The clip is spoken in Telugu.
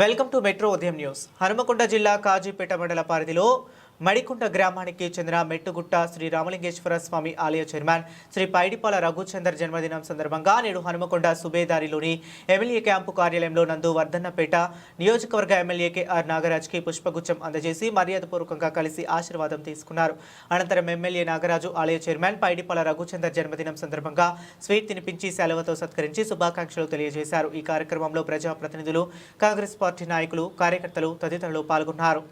వెల్కమ్ టు మెట్రో ఉదయం న్యూస్. హనుమకొండ జిల్లా కాజీపేట మండల పరిధిలో మడికుంట గ్రామానికి చెందిన మెట్టుగుట్ట శ్రీ రామలింగేశ్వర స్వామి ఆలయ చైర్మన్ శ్రీ పైడిపాల రఘుచందర్ జన్మదినం సందర్భంగా నేడు హనుమకొండ సుబేదారిలోని ఎమ్మెల్యే క్యాంపు కార్యాలయంలో నందు వర్ధన్నపేట నియోజకవర్గ ఎమ్మెల్యే కేఆర్ నాగరాజ్కి పుష్పగుచ్చం అందజేసి మర్యాదపూర్వకంగా కలిసి ఆశీర్వాదం తీసుకున్నారు. అనంతరం ఎమ్మెల్యే నాగరాజు ఆలయ చైర్మన్ పైడిపాల రఘుచందర్ జన్మదినం సందర్భంగా స్వీట్ తినిపించి సెలవుతో సత్కరించి శుభాకాంక్షలు తెలియజేశారు. ఈ కార్యక్రమంలో ప్రజాప్రతినిధులు కాంగ్రెస్ పార్టీ నాయకులు కార్యకర్తలు తదితరులు పాల్గొన్నారు.